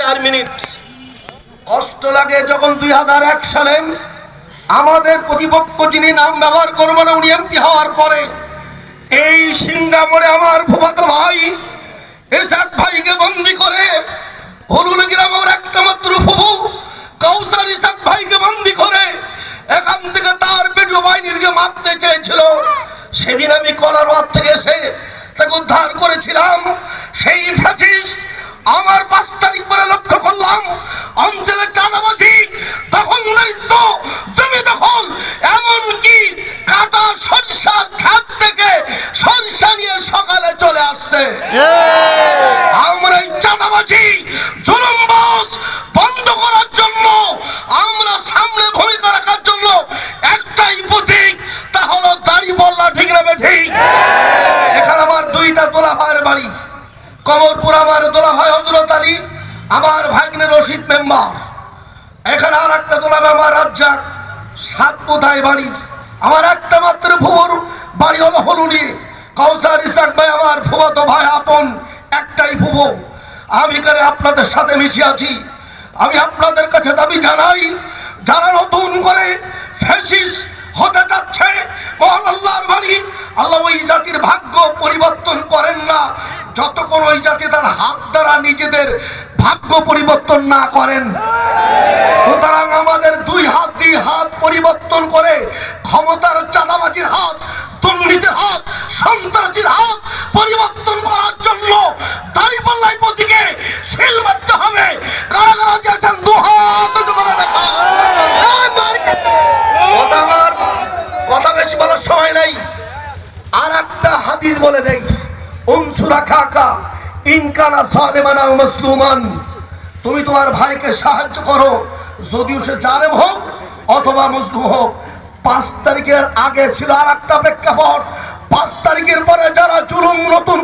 চার মিনিট। কষ্ট লাগে যখন দুই হাজার এক সালে আমাদের প্রতিপক্ষ যিনি নাম ব্যবহার করব না, উনি এমপি হওয়ার পরে এই সিঙ্গাপুরে আমার ফুফাতো ভাই, এসাক ভাইকে বন্দি করে হলুল গ্রামের একটা মাত্র ফুফু, কাউসার ইসাক ভাইকে বন্দি করে এখান থেকে তার পেটু বাহিনীকে মারতে চেয়েছিল। সেদিন আমি কলার থেকে এসে তাকে উদ্ধার করেছিলাম। সেই ফ্যাসিস্ট আমার পাঁচ তারিখ পরে লক্ষ্য করলাম অঞ্চলে চাঁদাবাজি তখন দায়িত্ব জমি দখল, এমনকি কাটা সরিষার খাত থেকে সরিষা নিয়ে সকালে চলে আসছে। আমরা এই চাঁদাবাজি, জুলুমবাজ বন্ধ করার জন্য, আমরা সামনে ভূমিকা রাখার জন্য একটাই প্রতীক, তা হলো দাড়ি বল্লা ঠিক না ঠিক এখানে আমার দুইটা দোলা ভাইয়ের বাড়ি কমরপুর আমার দোলা ভাই হজরত আলী, আমার ভাগ্নে রশিদ মেম্বার। এখানে আর একটা দোলা মেম্বার রাজ্জাক, সাত কোথায় বাড়ি? আমার একটা মাত্র ফুবুর বাড়ি হলো হলুনি কৌসার ইসাক ভাই, আমার ফুবাতো ভাই আপন, একটাই ফুবো আমি এখানে আপনাদের সাথে মিশে আছি। আমি আপনাদের কাছে দাবি জানাই, যারা নতুন করে ফেসিস হতে যাচ্ছে আল্লাহর বাড়ি আল্লাহ ওই জাতির ভাগ্য পরিবর্তন করেন না। যতক্ষণ ওই জাতি তার হাত দ্বারা নিজেদের ভাগ্য পরিবর্তন না করেন, সুতরাং আমাদের দুই হাত দুই হাত পরিবর্তন করে ক্ষমতার চাঁদাবাজির হাত, দুর্নীতির হাত, সন্ত্রাসীর হাত পরিবর্তন করার জন্য দাঁড়িপাল্লাই প্রতীকে শিল মারতে হবে। কারা কারা চেয়েছেন দু হাত করে দেখা। কথা বেশি বলার সময় নাই। আর একটা হাদিস বলে দেই। ইনকানা তুমি তোমার ভাইকে সাহায্য করো। যদিও সে জালেম হোক অথবা মজদু হোক, পাঁচ তারিখের আগে ছিল আর একটা প্রেক্ষাপট। পাঁচ তারিখের পরে যারা জুলুম নতুন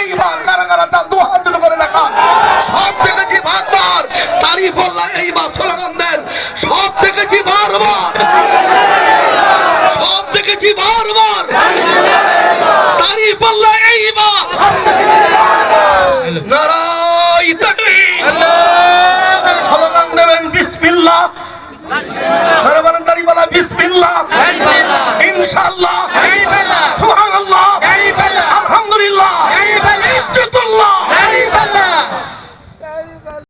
এইবার কারা কারা চান দু হাত দুটো করে দেখা সব দেখেছি বারবার। দাঁড়িয়ে পাল্লা এইবার স্লোগান দেন। সব দেখেছি বারবার। সব দেখেছি বারবার। দাঁড়িয়ে পাল্লা এইবার নারাই তাকবীর। স্লোগান দেবেন বিসমিল্লাহ। যারা বলেন দাঁড়িয়ে পাল্লা বিসমিল্লাহ। ইনশাআল্লাহ।